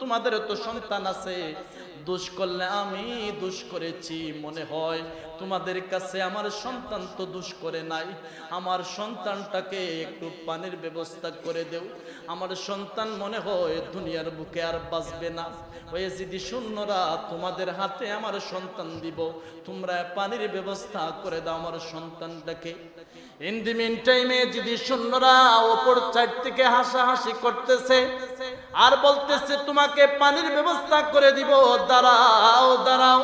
তোমাদের তো সন্তান আছে। দোষ করলে আমি দোষ করেছি মনে হয়। তোমাদের কাছে আমার সন্তান তো দোষ করে নাই। আমার সন্তানটাকে একটু পানির ব্যবস্থা করে দেও। আমার সন্তান মনে হয় দুনিয়ার বুকে আর বাঁচবে না। ওই যদি শূন্যরা তোমাদের হাতে আমার সন্তান দিব, তোমরা পানির ব্যবস্থা করে দাও আমার সন্তানটাকে। ইন দি মিন টাইমে যদি শূন্যরা ওপর চার থেকে হাসাহাসি করতেছে আর বলতেছে, তোমাকে পানির ব্যবস্থা করে দিব, দাঁড়াও দাঁড়াও।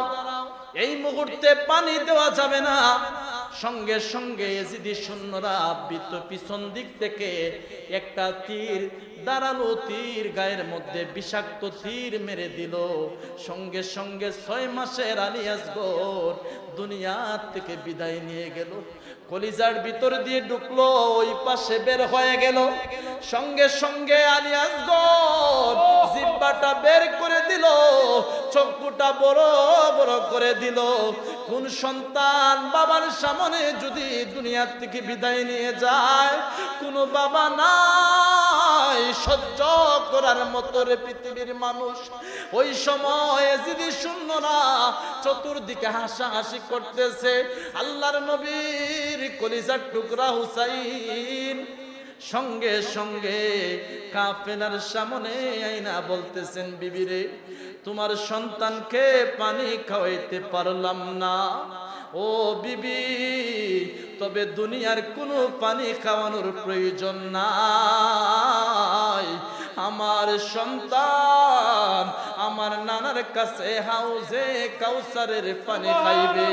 এই মুহূর্তে পানি দেওয়া যাবে না। সঙ্গে সঙ্গে যদি সৈন্যরা আবৃত পিছন দিক থেকে একটা তীর দাঁড়াল তীর, গায়ের মধ্যে বিষাক্ত তীর মেরে দিল। সঙ্গে সঙ্গে ছয় মাসের আলিয়াসগর দুনিয়া থেকে বিদায় নিয়ে গেল। কলিজার ভিতর দিয়ে ঢুকলো, ওই পাশে বের হয়ে গেল। সঙ্গে সঙ্গে আলিয়াসগর জিব্বাটা বের করে দিল, চক্ষুটা বড় বড় করে দিল। কোন সন্তান বাবার সামনে যদি দুনিয়ার থেকে বিদায় নিয়ে যায়, কোনো বাবা নাই সহ্য করার মতো রে পৃথিবীর মানুষ। ওই সময় যদি শূন্যরা চতুর্দিকে হাসাহাসি করতেছে, আল্লাহর নবীর কলিজার টুকরা হুসাইন সঙ্গে সঙ্গে কাফেলার সামনে আইনা বলতেছেন, বিবিরে, তোমার সন্তানকে পানি খাওয়াইতে পারলাম না। ও বিবি, তবে দুনিয়ার কোনো পানি খাওয়ানোর প্রয়োজন নাই। আমার সন্তান আমার নানার কাছে হাউজে কাউসারের পানি খাইবে।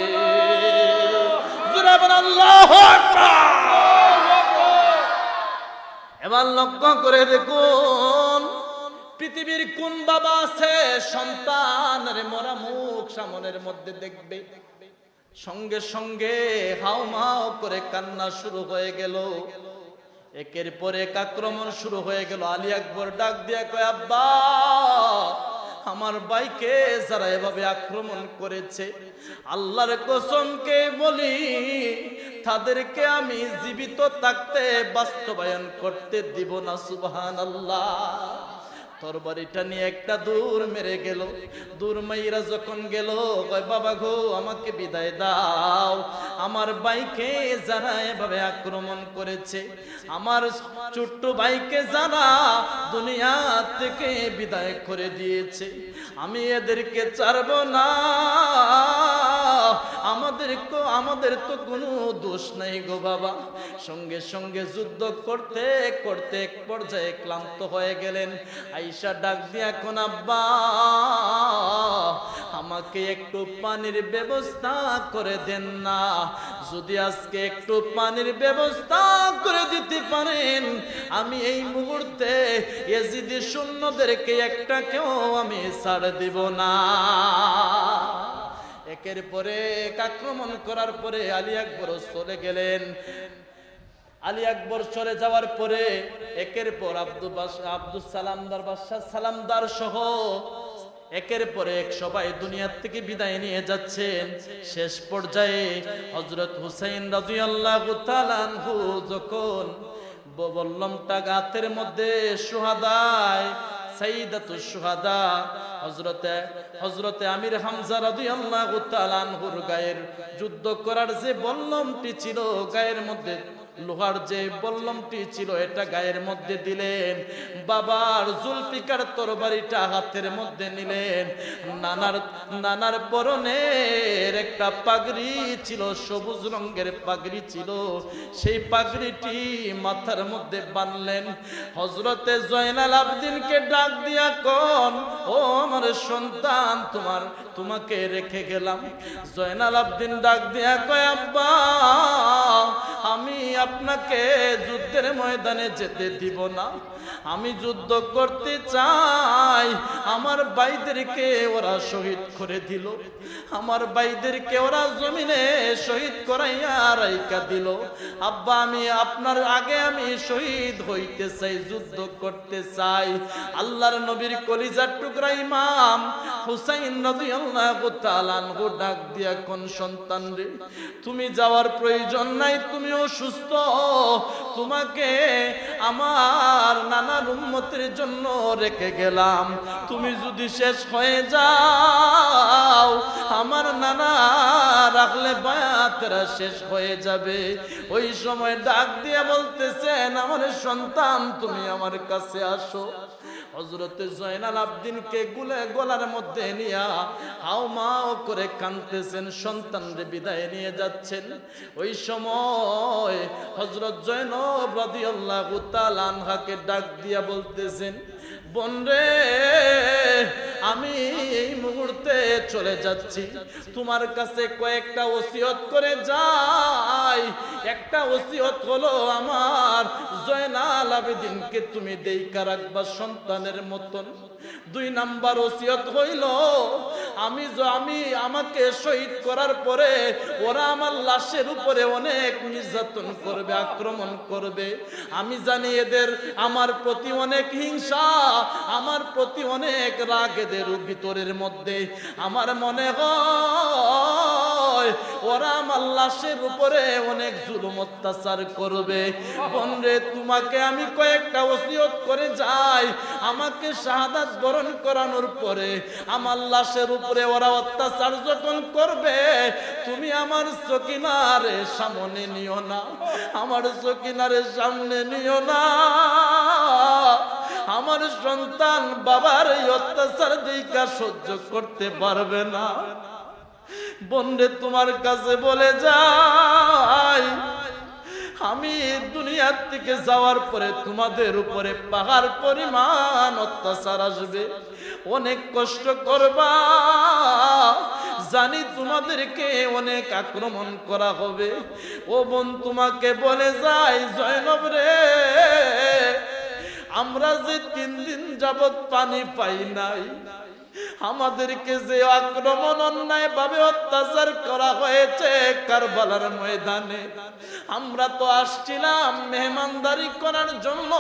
আল্লাহু। এবার লক্ষ্য করে দেখুন, পৃথিবীর কোন বাবা আছে সন্তান সন্তানের মরা মুখ সামনের মধ্যে দেখবে। সঙ্গে সঙ্গে হাও মাও করে কান্না শুরু হয়ে গেল। একের পর এক আক্রমণ শুরু হয়ে গেল। আলী আকবর ডাক দিয়ে কয়, আব্বা আমার বাইকে যারা এভাবে আক্রমণ করেছে, আল্লাহর কসমকে বলি, তাদেরকে আমি জীবিত থাকতে বাস্তবায়ন করতে দিব না সুবহান আল্লাহ তরবারিটা নিয়ে একটা দূর মেরে গেল। দূর মাইরা যখন গেল, কয়, বাবা গো, আমাকে বিদায় দাও। আমার বাইকে যারা এভাবে আক্রমণ করেছে, আমার ছোট্ট বাইকে যারা দুনিয়া থেকে বিদায় করে দিয়েছে আমি এদেরকে ছাড়ব না। আমাদের আমাদের তো কোনো দোষ নাই গো বাবা। সঙ্গে সঙ্গে যুদ্ধ করতে করতে এক পর্যায়ে ক্লান্ত হয়ে গেলেন। আইসা ডাক দিয়া কোন, আব্বা, আমাকে একটু পানির ব্যবস্থা করে দেন না। যদি আজকে একটু পানির ব্যবস্থা করে দিতে পারেন, আমি এই মুহূর্তে এজিদি শূন্যদেরকে একটা কেউ আমি ছাড় দিব না। একের পরে এক আক্রমণ করার পরে আলী আকবর চলে গেলেন। আলী আকবর চলে যাওয়ার পরে একের পর আব্দুল আব্দুল সালামদার বাদশাহ সালামদার সহ একের পরে এক সবাই দুনিয়ার থেকে বিদায় নিয়ে যাচ্ছেন শেষ পর্যায়ে হজরত হুসাইন তাআলা আনহু যখন বল্লমটা গাতের মধ্যে সুহাদায় সুহাদা হজরতে হজরতে আমির হামজা গায়ের যুদ্ধ করার যে বল্লমটি ছিল, গায়ের মধ্যে লোহার যে বল্লমটি ছিল, এটা গায়ের মধ্যে দিলেন। বাবার জুলফিকার তরবারিটা হাতের মধ্যে নিলেন। নানার নানার পরনের একটা পাগড়ি ছিল, সবুজ রঙের পাগড়ি ছিল। সেই পাগড়িটি মাথার মধ্যে বানলেন হজরতে জয়নাল আবদিনকে ডাক দিয়া কন, ও আমার সন্তান, তোমার, তোমাকে রেখে গেলাম। জয়নাল আবদিন ডাক দিয়া কয়, আব্বা, আমি আপনাকে যুদ্ধের ময়দানে যেতে দিব না। আমি যুদ্ধ করতে চাই। আমার ভাইদেরকে ওরা শহীদ করে দিল। আমার ভাইদেরকে ওরা জমিনে শহীদ করাইয়া রাইকা দিল। আব্বা, আমি আপনার আগে আমি শহীদ হইতে চাই, যুদ্ধ করতে চাই। আল্লাহর নবীর কলিজার টুকরা ইমাম হুসাইন রাদিয়াল্লাহু তাআলা আনহু ডাক দিয়া, কোন সন্তান রে, তুমি যাওয়ার প্রয়োজন নাই, তুমিও সুস্থ। তোমাকে আমার নানার উন্মতির জন্য রেখে গেলাম। তুমি যদি শেষ হয়ে যাও, আমার নানা রাখলে বায়াতেরা শেষ হয়ে যাবে। ওই সময় ডাক দিয়ে বলতেছেন, আমার সন্তান, তুমি আমার কাছে আসো। হজরতে জয়নাল আবদিনকে গুলে গলার মধ্যে নিয়া হাও মাও করে কানতেছেন সন্তানরে বিদায় নিয়ে যাচ্ছেন। ওই সময় হজরত জয়নব রাদিয়াল্লাহু তাআলা আনহাকে ডাক দিয়া বলতেছেন, বোন রে আমি এই মুহূর্তে চলে যাচ্ছি। তোমার কাছে কয়েকটা ওসিয়ত করে যাই। একটা ওসিয়ত হলো আমার জয়নাল আবেদিনকে তুমি দেইকা রাখবা সন্তানের মতন। দুই নাম্বার ওসিয়ত হইল আমি আমি আমাকে শহীদ করার পরে ওরা আমার লাশের উপরে অনেক নির্যাতন করবে, আক্রমণ করবে। আমি জানি এদের, আমার প্রতি অনেক হিংসা, আমার প্রতি অনেক রাগ এদের ভিতরের মধ্যে। আমার মনে হয় ওরা আমার লাশের উপরে অনেক জুলুম অত্যাচার করবে। বনরে তোমাকে আমি কয়েকটা ওসিয়ত করে যাই। আমাকে শাহাদাত বরণ করানোর পরে আমার লাশের উপরে ওরা অত্যাচার যখন করবে, তুমি আমার চকিনারে সামনে নিও না। আমার চকিনারে সামনে নিও না। আমার সন্তান বাবার অত্যাচার দিকা সহ্য করতে পারবে না। বন্ধে তোমার কাছে বলে যাই। আমি দুনিয়ার থেকে যাওয়ার পরে তোমাদের উপরে পাহাড় পরিমাণ অত্যাচার আসবে। অনেক কষ্ট করবা। জানি তোমাদেরকে অনেক আক্রমণ করা হবে। ও বোন, তোমাকে বলে যাই, জয়নব রে। আমরা যে তিন দিন যাবৎ পানি পাই নাই আমাদেরকে যে আক্রমণ অন্যায় ভাবে অত্যাচার করা হয়েছে কারবালার ময়দানে, আমরা তো আসছিলাম মেহমানদারি করার জন্য।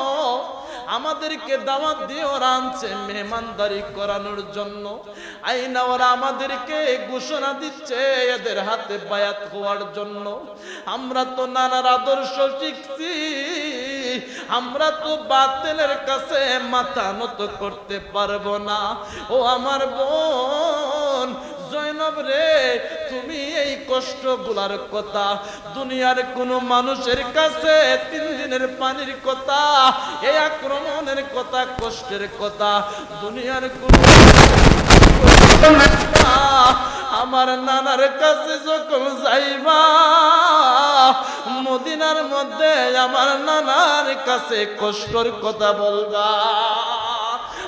আমাদেরকে দাওয়াত দিয়ে ওরা আনছে মেহমানদারি করানোর জন্য। আইনা ওরা আমাদেরকে ঘোষণা দিচ্ছে এদের হাতে বায়াত হওয়ার জন্য। আমরা তো নানার আদর্শ শিখছি। আমরা তো বাতিলের কাছে মাথা নত করতে পারব না। ও আমার বোন জয়নব রে, তুমি এই কষ্টগুলার কথা, দুনিয়ার কোন মানুষের কাছে তিন দিনের পানির কথা, এই আক্রমণের কথা, কষ্টের কথা, দুনিয়ার কোন আমার নানার কাছে যখন যাইবা, মদিনার মধ্যে আমার নানার কাছে কষ্টর কথা বলবা।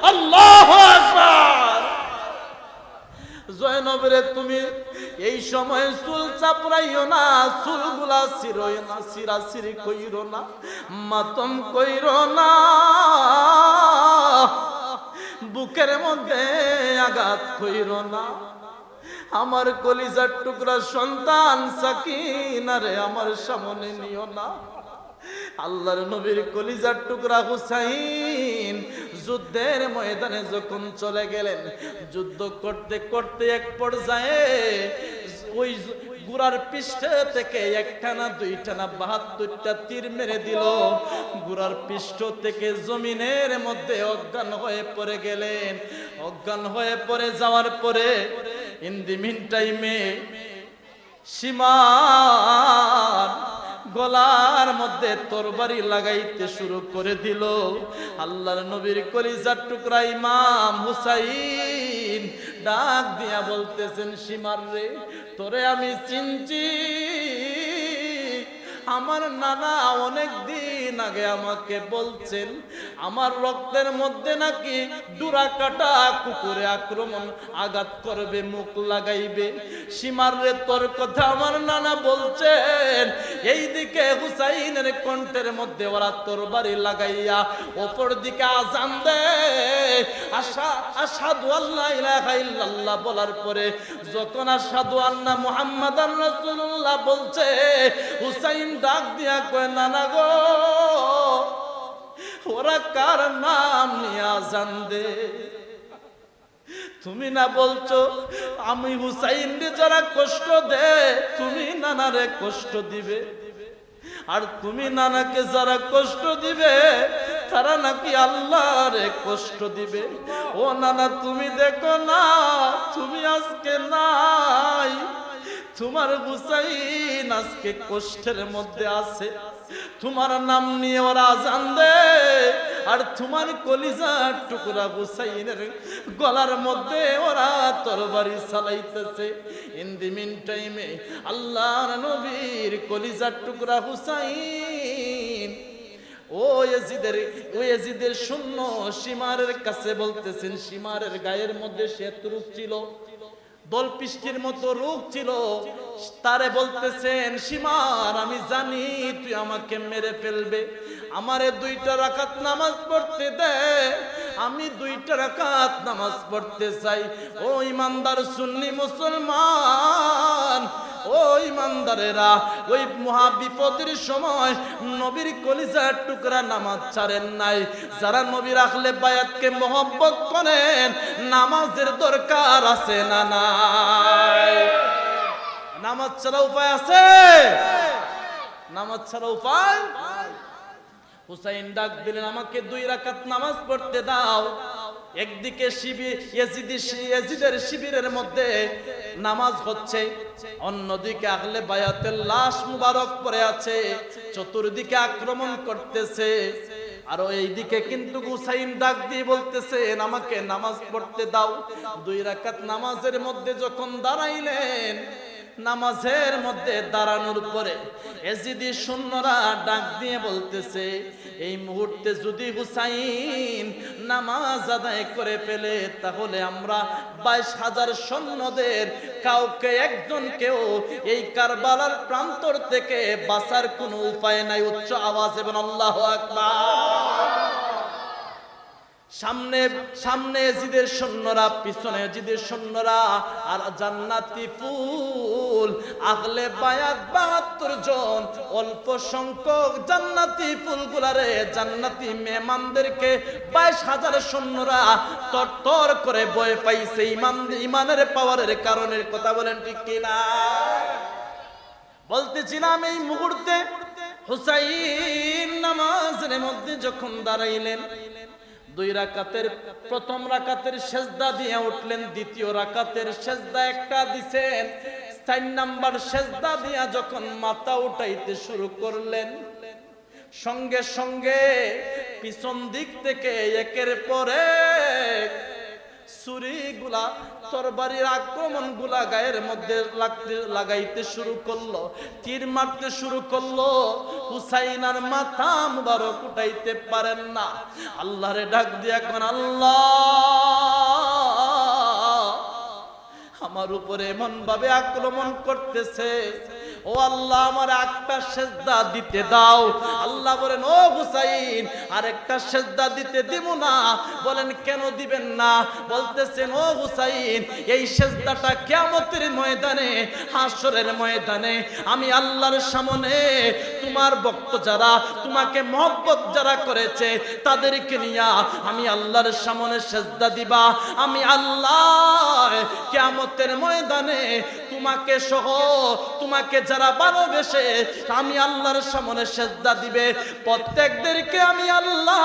আল্লাহ আকবার! জয়নবরে তুমি এই সময় চুল চাপড়াইও না, চুলগুলা সিরই না সিরা সিরি কইরো না, মাতম কইরো না। বুকের মধ্যে আঘাত কইরো না। আমার কলিজার টুকরা সন্তান সাকিনারে আমার সামনে নিও না। আল্লাহর নবীর কলিজার টুকরা হুসাইন যুদ্ধের ময়দানে যখন চলে গেলেন, যুদ্ধ করতে করতে এক পর্যায়ে ওই গুড়ার পৃষ্ঠ থেকে একটানা, দুইটানা, বাহাত্তরটা তীর মেরে দিল। গুড়ার পৃষ্ঠ থেকে জমিনের মধ্যে অজ্ঞান হয়ে পড়ে গেলেন। অজ্ঞান হয়ে পড়ে যাওয়ার পরে ইন দি মিন টাইমে সীমান গলার মধ্যে তরবারি লাগাইতে শুরু করে দিল। আল্লাহর নবীর কলিজার টুকরা ইমাম হুসাইন ডাক দিয়া বলতেছেন, সীমার রে, তোরে আমি চিনছি। আমার নানা অনেক দিন আগে আমাকে বলছেন, আমার রক্তের মধ্যে নাকি ডুরা কাটা কুকুরে আক্রমণ আঘাত করবে, মুখ লাগাইবে। সীমার রে তোর কথা আমার নানা বলছেন। এই দিকে হুসাইনের কণ্ঠের মধ্যে ওরা তোর বাড়ি লাগাইয়া ওপর দিকে আজান দে আশা আসাদু আল্লাহ বলার পরে যখন আসাদু আন্না মুহাম্মাদার রাসূলুল্লাহ বলছে, হুসাইন ডাক দিয়া কয়, নানা গো ওরা কার নাম নিয়ে আজান দে তুমি না বলছো, আমি হুসাইন যারা কষ্ট দে, তুমি নানারে কষ্ট দিবে? আর তুমি নানাকে যারা কষ্ট দিবে, তারা নাকি আল্লাহরে কষ্ট দিবে? ও নানা, তুমি দেখো না, তুমি আজকে নাই। তোমার হুসাইন আজকে কষ্টের মধ্যে আছে। তোমার নাম নিয়ে ওরা আজান দে আর তোমার কলিজার টুকরা হুসাইনের গলার মধ্যে ওরা তরবারি চালাইতেছে। ইন দি মিন টাইমে আল্লাহর নবীর কলিজার টুকরা হুসাইন, ও এজিদের ও এজিদের শূন্য সীমারের কাছে বলতেছেন, সীমারের গায়ের মধ্যে শত্রুপ ছিল। দল পৃষ্টির মতো রোগ ছিল। তারে বলতেছেন, সীমার, আমি জানি তুই আমাকে মেরে ফেলবে। আমারে দুইটা রাকাত নামাজ পড়তে দে। আমি দুইটা রাকাত নামাজ পড়তে চাই। ও ইমানদার সুন্নি মুসলমান ও ইমানদারেরা, ওই মহা বিপদের সময় নবীর কলিজার টুকরা নামাজ ছাড়েন নাই। যারা নবী রাখলে বায়াতকে মহব্বত করেন, নামাজের দরকার আছে না নাই? নামাজ ছাড়া উপায় আছে? নামাজ ছাড়া উপায়? হুসাইন ডাক দিলেন, আমাকে দুই রাকাত নামাজ পড়তে দাও। একদিকে শিবির শিবিরের মধ্যে নামাজ হচ্ছে, অন্যদিকে আহলে বায়াতের লাশ মুবারক পড়ে আছে, চতুর্দিকে আক্রমণ করতেছে। আর এইদিকে কিন্তু হুসাইন ডাক দিয়ে বলতেছেন আমাকে নামাজ পড়তে দাও। দুই রাকাত নামাজের মধ্যে যখন দাঁড়াইলেন নামাজের মধ্যে দাঁড়ানোর পরে এজিদি সৈন্যরা ডাক দিয়ে বলতেছে, এই মুহূর্তে যদি হুসাইন নামাজ আদায় করে ফেলে, তাহলে আমরা বাইশ হাজার সৈন্যদের কাউকে একজনকেও এই কারবালার প্রান্তর থেকে বাঁচার কোনো উপায় নাই। উচ্চ আওয়াজ এবং আল্লাহ আকবার। সামনে সামনে জিদের সৈন্যরা, পিছনে জিদের সৈন্যরা, আর জান্নাতি ফুল আগলে বায়াত বাহাত্তর জন, অল্প সংখ্যক জান্নাতি ফুলগুলারে জান্নাতি মেহমানদেরকে বাইশ হাজার সৈন্যরা তরতর করে বয়ে পাইছে ইমান, ইমানের পাওয়ারের কারণের কথা বলেন ঠিক কিনা? বলতেছিলাম এই মুহূর্তে, হুসাইন নামাজের মধ্যে যখন দাঁড়াইলেন দুই রাকাতের প্রথম রাকাতের সেজদা দিয়ে উঠলেন, দ্বিতীয় রাকাতের সেজদা একটা দিছেন। চার নাম্বার সেজদা দিয়া যখন মাথা উঠাইতে শুরু করলেন, সঙ্গে সঙ্গে পিছন দিক থেকে একের পরে ছুরিগুলা তরবারির আক্রমণগুলা গায়ের মধ্যে লাগাইতে শুরু করল, তীর মারতে শুরু করল। হুসাইনার মাথা মুবারক উঠাইতে পারেন না। আল্লাহরে ডাক দিয়ে এখন, আল্লাহ! আমার উপরে এমন ভাবে আক্রমণ করতেছে। ও আল্লাহ, আমার একটা সেজদা দিতে দাও। আল্লাহ বলেন, ও হুসাইন সেজদা দিতে দিব না। বলেন, কেন দিবেন না? বলতেছেন, ও হুসাইন, এই সেজদাটা কিয়ামতের ময়দানে হাসরের ময়দানে, আমি আল্লাহর সামনে, তোমার ভক্ত যারা, তোমাকে মহব্বত যারা করেছে, তাদেরকে নিয়া আমি আল্লাহর সামনে সেজদা দিবা। আমি আল্লাহ, কিয়ামতের ময়দানে তোমাকে সহ, তোমাকে যারা ভালোবেসে, আমি আল্লাহর সামনে সেজদা দিবে। প্রত্যেকদেরকে আমি আল্লাহ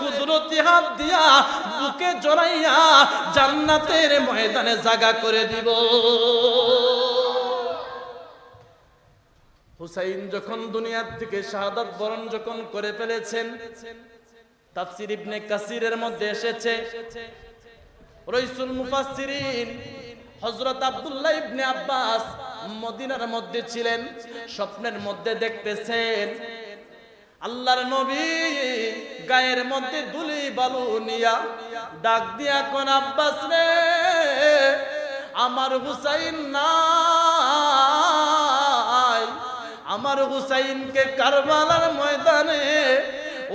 কুদরতি হাত দিয়া বুকে জড়াইয়া জান্নাতের ময়দানে জায়গা করে দিব। হুসাইন যখন দুনিয়ার থেকে শাহাদাত বরণ যখন করে ফেলেছেন, তাফসির ইবনে কাসিরের মধ্যে এসেছে। রইসুল মুফাসসিরিন হযরত আব্দুল্লাহ ইবনে আব্বাস মদিনার মধ্যে ছিলেন, স্বপ্নের মধ্যে দেখতেছেন। আল্লাহর নবী গায়ের মধ্যে দুলি বালু নিয়া ডাক দিয়া কোন, আব্বাস রে, আমার হুসাইন নাই। আমার হুসাইনকে কারবালার ময়দানে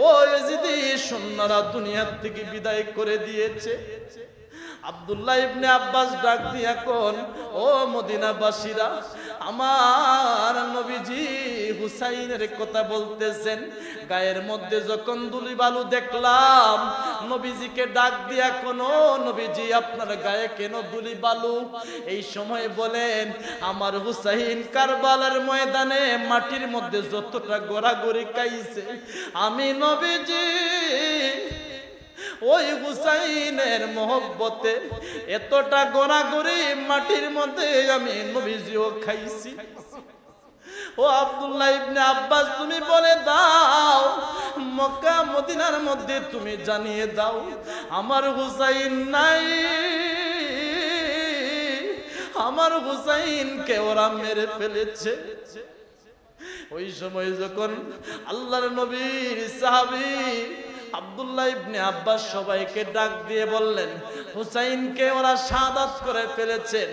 ও এজিদি সৈন্যরা দুনিয়ার থেকে বিদায় করে দিয়েছে। আব্দুল্লাহ ইবনে আব্বাস ডাক দিয়া কোন ও মদিনাবাসীরা, আমার নবীজি হুসাইনের কথা বলতেছেন। গায়ের মধ্যে যখন দুলি বালু দেখলাম, নবীজিকে ডাক দিয়া কোনো নবীজি, আপনার গায়ে কেন দুলি বালু এই সময় বলেন, আমার হুসাইন কারবালার ময়দানে মাটির মধ্যে যতটা গোড়াগড়ি কাইছে আমি নবীজি ওই হুসাইনের মহব্বতে এতটা গোড়াগড়ি মাটির মধ্যে আমি নবীজিও খাইছি। ও আব্দুল্লাহ ইবনে আব্বাস, তুমি বলে দাও, মক্কা, মদিনার মধ্যে তুমি জানিয়ে দাও, আমার হুসাইন নাই। আমার হুসাইনকে ওরা মেরে ফেলেছে। ওই সময় যখন আল্লাহর নবীর সাহাবী আব্দুল্লাহ ইবনে আব্বাস সবাইকে ডাক দিয়ে বললেন, হুসাইনকে ওরা শাহাদাত করে ফেলেছেন।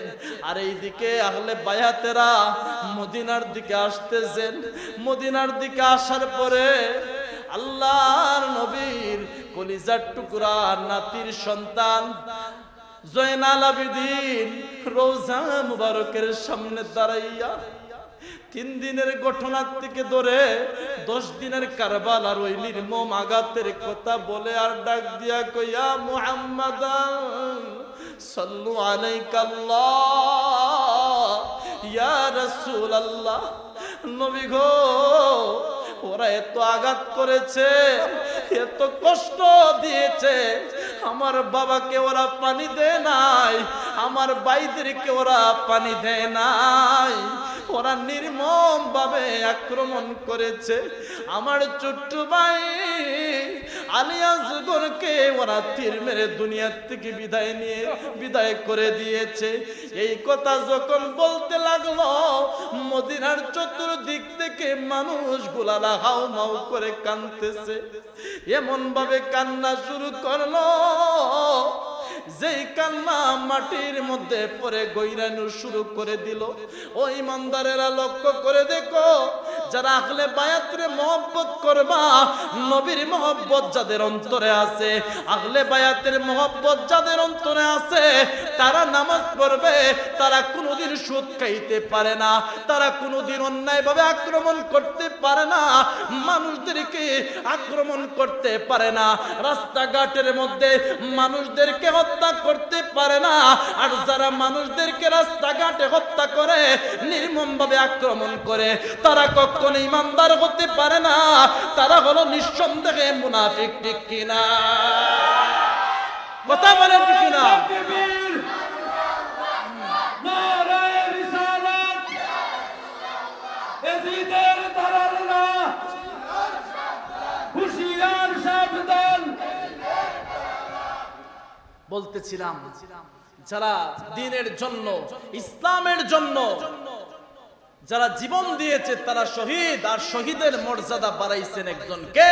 আর এইদিকে আহলে বায়াতেরা মদিনার দিকে আসতেছেন। মদিনার দিকে আসার পরে আল্লাহর নবীর কলিজার টুকরা নাতির সন্তান জয়নাল আবিদিন রোজা মুবারকের সামনে দাঁড়াইয়া তিন দিনের ঘটনার থেকে ধরে দশ দিনের কারবাল আর ওই নির্মম আঘাতের কথা বলে আর ডাক দিয়া কইয়া মুহাম্মদ সাল্লু আলাইকাল্লাহ, ইয়া রাসূলুল্লাহ। নবী গো, ওরা এত আঘাত করেছে, এত কষ্ট দিয়েছে, আমার বাবাকে ওরা পানি দেয় নাই, আমার বাইদেরকে ওরা পানি দেয় নাই। ওরা নির্মম ভাবে আক্রমণ করেছে। আমার ছোট্ট ভাই আলিয়াজগরকে ওরা তীর মেরে দুনিয়ার থেকে বিদায় নিয়ে, বিদায় করে দিয়েছে। এই কথা যখন বলতে লাগল, মদিনার চতুর্দিক থেকে মানুষ গুলালা হাও মাও করে কানতেছে এমন ভাবে কান্না শুরু করল। যেই কান্না মাটির মধ্যে পরে গৈরানু শুরু করে দিল। ওই ইমানদারেরা লক্ষ্য করে দেখো, যারা বায়াতরে মহব্বত করবা, নবীর মহব্বত যাদের অন্তরে আছে বায়াতের মহব্বত যাদের অন্তরে আছে, তারা নামাজ পড়বে, তারা কোনোদিন সুদ খাইতে পারে না, তারা কোনোদিন অন্যায়ভাবে আক্রমণ করতে পারে না, মানুষদেরকে আক্রমণ করতে পারে না। রাস্তাঘাটের মধ্যে মানুষদেরকে করতে পারে না। আর যারা মানুষদেরকে রাস্তাঘাটে হত্যা করে নির্মম ভাবে আক্রমণ করে, তারা কখনো ইমানদার হতে পারে না। তারা হলো নিঃসন্দেহে মুনাফিক, ঠিক কিনা? কথা বলেন কিনা তাকবীর নারায়ে রিসালাত এজিদের দালালরা হুশিয়ার সাবধান বলতেছিলাম, যারা দিনের জন্য, ইসলামের জন্য, যারা জীবন দিয়েছে, তারা শহীদ, আর শহীদের মর্যাদা বাড়াইছেন একজনকে।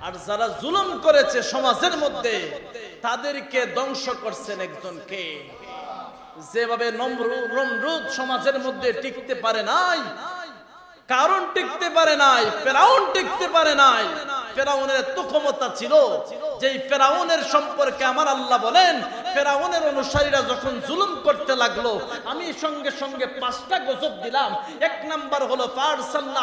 আর যারা জুলুম করেছে সমাজের মধ্যে, তাদেরকে ধ্বংস করছেন একজনকে। যেভাবে নমরু- নমরুদ সমাজের মধ্যে টিকতে পারে নাই, কারণ টিকতে পারে নাই, ফেরাউন টিকতে পারে নাই ফেরাউনের এত ক্ষমতা ছিল যে ফেরাউনের সম্পর্কে আমার আল্লাহ বলেন, ফেরাউনের অনুসারীরা যখন জুলুম করতে লাগল, আমি সঙ্গে সঙ্গে পাঁচটা গজব দিলাম। এক নাম্বার হলো ফারসাল্লা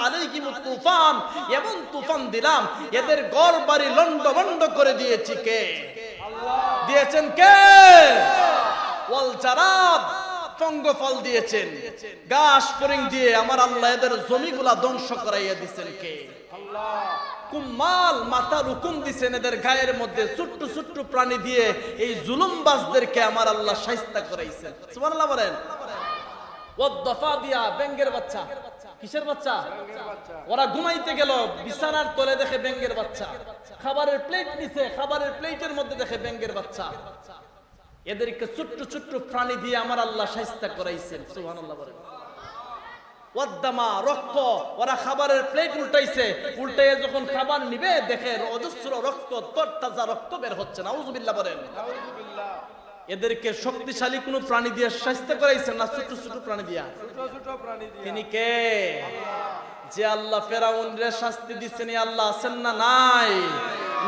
তুফান, এমন তুফান দিলাম, এদের ঘর বাড়ি লন্ড বন্ড করে দিয়েছি কে? দিয়েছেন কে? পঙ্গফল দিয়েছেন। গাছ ফরিং দিয়ে আমার আল্লাহ এদের জমিগুলা ধ্বংস করাইয়া দিছেন কে? হুকুম দিছেন এদের গায়ের মধ্যে ছোট্ট ছোট্ট প্রাণী দিয়ে এই জুলুমবাজদেরকে আমার আল্লাহ শাইস্তা করাইছেন। বলেন। ওরা ঘুমাইতে গেল, বিছানার তলে দেখে খাবারের প্লেট নিছে, খাবারের প্লেটের মধ্যে দেখে ব্যাঙ্গের বাচ্চা। এদেরকে ছোট্ট ছোট্ট প্রাণী দিয়ে আমার আল্লাহ শাইস্তা করাইছেন। সুবহানাল্লাহ বলেন। ওয়াদ্দামা রক্ত। ওরা খাবারের প্লেট উল্টাইছে। উল্টাইয়ে যখন খাবার নিবে দেখে অজস্র রক্ত তরতাজা রক্ত বের হচ্ছে। বলেন। এদেরকে শক্তিশালী কোন প্রাণী দিয়ে শাস্তি করাইছেন না? ছোট ছোট প্রাণী দিয়া? ছোট ছোট প্রাণী দিয়ে। তিনি কে? যে আল্লাহ ফেরাউন রে শাস্তি দিচ্ছেন আল্লাহ আছেন না নাই?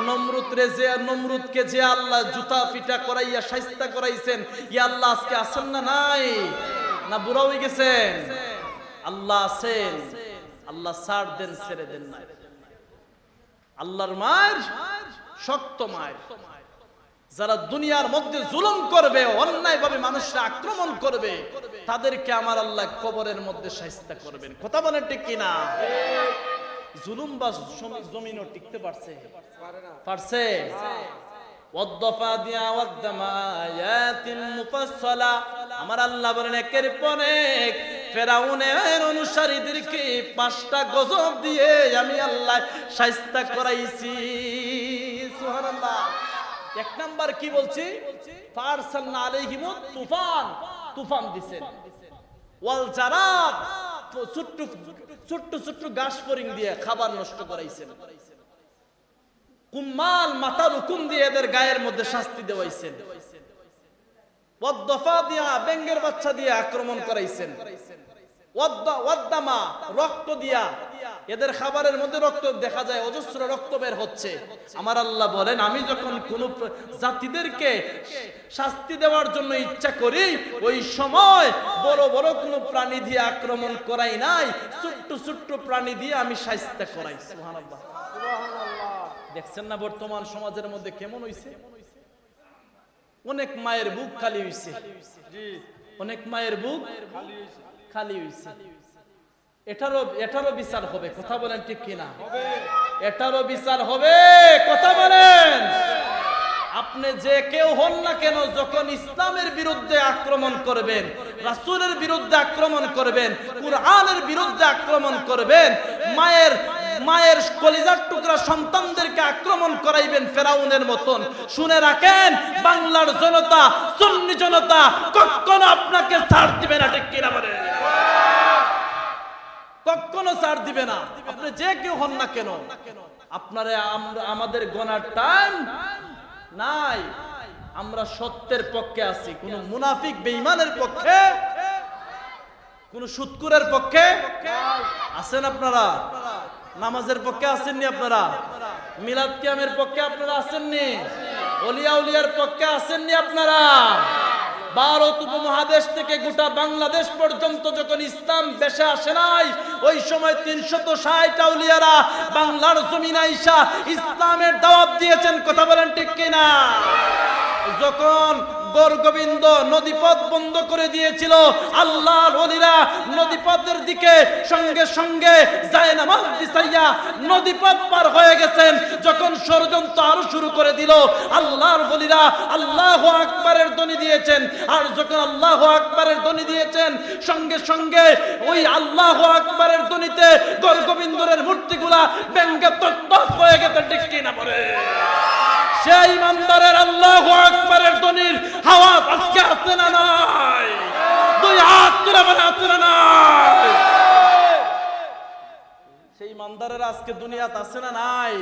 নমরুদ রে যে নমরুদকে যে আল্লাহ জুতা পিটা করাইয়া শাস্তা করাইছেন ই আল্লাহ আজকে আছেন না নাই? না বুড়া হয়ে গেছেন? আল্লাহ আছেন। আল্লাহ ছাড় দেন ছেড়ে দেন না আল্লাহর মায়ের শক্ত মায়ের। যারা দুনিয়ার মধ্যে জুলুম করবে অন্যায় ভাবে মানুষরা আক্রমণ করবে, তাদেরকে আমার আল্লাহ কবরের মধ্যে সাহিস্তা করবেন। কথা বলেন ঠিক কিনা? জুলুম বা জমি- জমিনও টিকতে পারছে? পারছে? ওয়াদ্দফা দিয়া ওয়াদ্দামা আয়াতিন মুফাসসালা। আমার আল্লাহ বলেন, একের পর এক ফেরাউনের অনুসারীদেরকে পাঁচটা গজব দিয়ে আমি আল্লাহ শাইস্তা করাইছি। এক নাম্বার কি বলছি? তুফান। তুফান ওয়াল ছোট্ট ছোট্ট ছোট্ট গাছ ফরিং দিয়ে খাবার নষ্ট করাইছেন। কুম্মাল মাথার হুকুম দিয়ে এদের গায়ের মধ্যে শাস্তি দেওয়াইছেন। বেঙ্গের বাচ্চা দিয়ে আক্রমণ করাইছেন। রক্ত দিয়া। এদের খাবারের মধ্যে রক্ত দেখা যায়, অজস্র রক্ত বের হচ্ছে। আমার আল্লাহ বলেন, আমি যখন কোন জাতিদেরকে শাস্তি দেওয়ার জন্য ইচ্ছা করি, ওই সময় বড় বড় কোনো প্রাণী দিয়ে আক্রমণ করাই নাই, ছোট্ট ছোট্ট প্রাণী দিয়ে আমি শাস্তি করাই। দেখছেন না বর্তমান সমাজের মধ্যে কেমন হইছে? অনেক মায়ের বুক খালি হইছে। অনেক মায়ের বুক খালি হইছে। এটারও এটারও বিচার হবে, কথা বলেন ঠিক কিনা? এটারও বিচার হবে, কথা বলেন। আপনি যে কেউ হন না কেন, যখন ইসলামের বিরুদ্ধে আক্রমণ করবেন, রাসূলের বিরুদ্ধে আক্রমণ করবেন, কুরআনের বিরুদ্ধে আক্রমণ করবেন, মায়ের মায়ের কলিজার টুকরা সন্তানদেরকে আক্রমণ করাইবেন ফেরাউনের মতন। শুনে রাখেন, বাংলার জনতা, সুন্নি জনতা কখনো আপনাকে ছাড় দিবে না, ঠিক কিনা বলেন? কখনো ছাড় দিবে না। আপনি যে কেউ হন না কেন, আপনারে আমাদের গনার টাইম নাই। আমরা সত্যের পক্ষে আছি, কোন মুনাফিক বেঈমানের পক্ষে, কোন সুৎকুরের পক্ষে আছেন আপনারা? নামাজের পক্ষে আসেননি আপনারা? মিলাদ কিয়ামের পক্ষে আপনারা আসেননি? অলিয়া উলিয়ার পক্ষে আসেননি আপনারা? ভারত উপমহাদেশ থেকে গোটা বাংলাদেশ পর্যন্ত যখন ইসলাম দেশে আসে নাই, ওই সময় তিনশত ষাট আউলিয়ারা বাংলার জমিন আইসা ইসলামের দাওয়াত দিয়েছেন। কথা বলেন ঠিক কিনা? যখন গৌরগোবিন্দ নদীপথ বন্ধ করে দিয়েছিল, আল্লাহর ওলিরা নদীপথের দিকে সঙ্গে সঙ্গে যায় নামাজ বিছাইয়া নদীপথ পার হয়ে গেছেন। যখন ষড়যন্ত্র আরও শুরু করে দিল, আল্লাহর ওলিরা আল্লাহ আকবারের ধ্বনি দিয়েছেন। আর যখন আল্লাহ আকবারের ধ্বনি দিয়েছেন, সঙ্গে সঙ্গে ওই আল্লাহ আকবারের ধ্বনিতে গৌরগোবিন্দরের মূর্তিগুলা ব্যঙ্গে তত্ত্ব হয়ে গেছে, ঠিক কিনা বলে। সেই ইমানদারের আল্লাহ আকবরের ধ্বনির হাওয়া আজকে আসছে না নাই? দুই হাত তুলে বলে আসছে না নাই? সেই ইমানদারের আজকে দুনিয়াতে আসছে না নাই?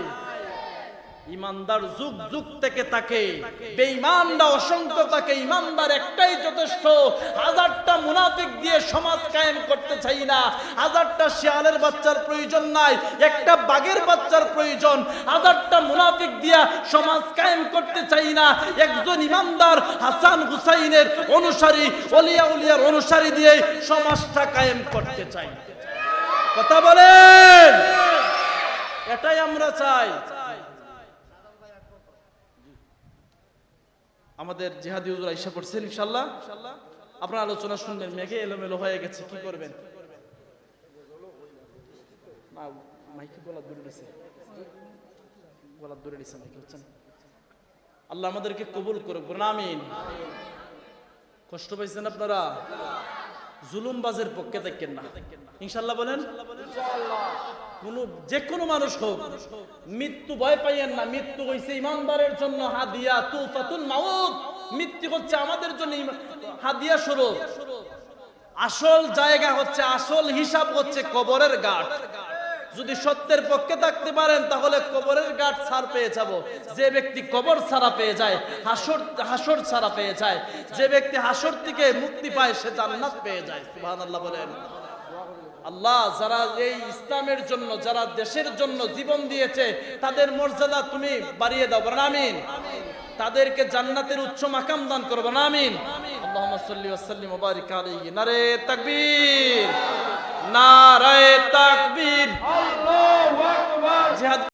ইমানদার যুগ যুগ থেকে তাকে, বেঈমানরা অসংখ্য তাকে, ইমানদার একটাই যথেষ্ট। হাজারটা মুনাফিক দিয়ে সমাজ কায়েম করতে চাই না। হাজারটা শিয়ালের বাচ্চার প্রয়োজন নাই, একটা বাঘের বাচ্চার প্রয়োজন। হাজারটা মুনাফিক দিয়া সমাজ কায়েম করতে চাই না। একজন ইমানদার হাসান হুসাইনের অনুসারী, অলিয়া উলিয়ার অনুসারী দিয়ে সমাজটা কায়েম করতে চাই। কথা বলেন! এটাই আমরা চাই। আমাদের জিহাদি হুজুর আইসা পড়ছেন ইনশাল্লাহ আপনার আলোচনা শুনবেন, মেঘে এলোমেলো হয়ে গেছে, কি করবেন? না মাইকে গলা দূরে দিছে। গলা দূরে দিছে, মাইকে হচ্ছেন আল্লাহ আমাদেরকে কবুল করুক আমিন। কষ্ট পাইছেন আপনারা? জুলুমবাজের পক্ষে থাকেন না। ইনশাল্লাহ বলেন? কোন, যে কোনো মানুষ হোক, মৃত্যু ভয় পাইয়েন না। মৃত্যু ইমানদারের জন্য হাদিয়া মাউত। মৃত্যু হচ্ছে আমাদের জন্য হাদিয়া আসল জায়গা হচ্ছে, আসল হিসাব হচ্ছে কবরের গাঠ যদি সত্যের পক্ষে থাকতে পারেন, তাহলে কবরের গাঠ ছাড় পেয়ে যাব। যে ব্যক্তি কবর ছাড়া পেয়ে যায়, হাসর হাসর ছাড়া পেয়ে যায়। যে ব্যক্তি হাসর থেকে মুক্তি পায়, সে জান্নাত পেয়ে যায়। বলেন। আল্লাহ যারা এই ইসলামের জন্য যারা দেশের জন্য জীবন দিয়েছে তাদের মর্যাদা তুমি বাড়িয়ে দাও। আমিন। তাদেরকে জান্নাতের উচ্চ মাকাম দান করবেন আমিন। আল্লাহুম্মা সাল্লি ওয়া সাল্লিম ওয়া বারিক আলাইহি। নারে তাকবীর। তাকবীর। আল্লাহু আকবার। জিহাদ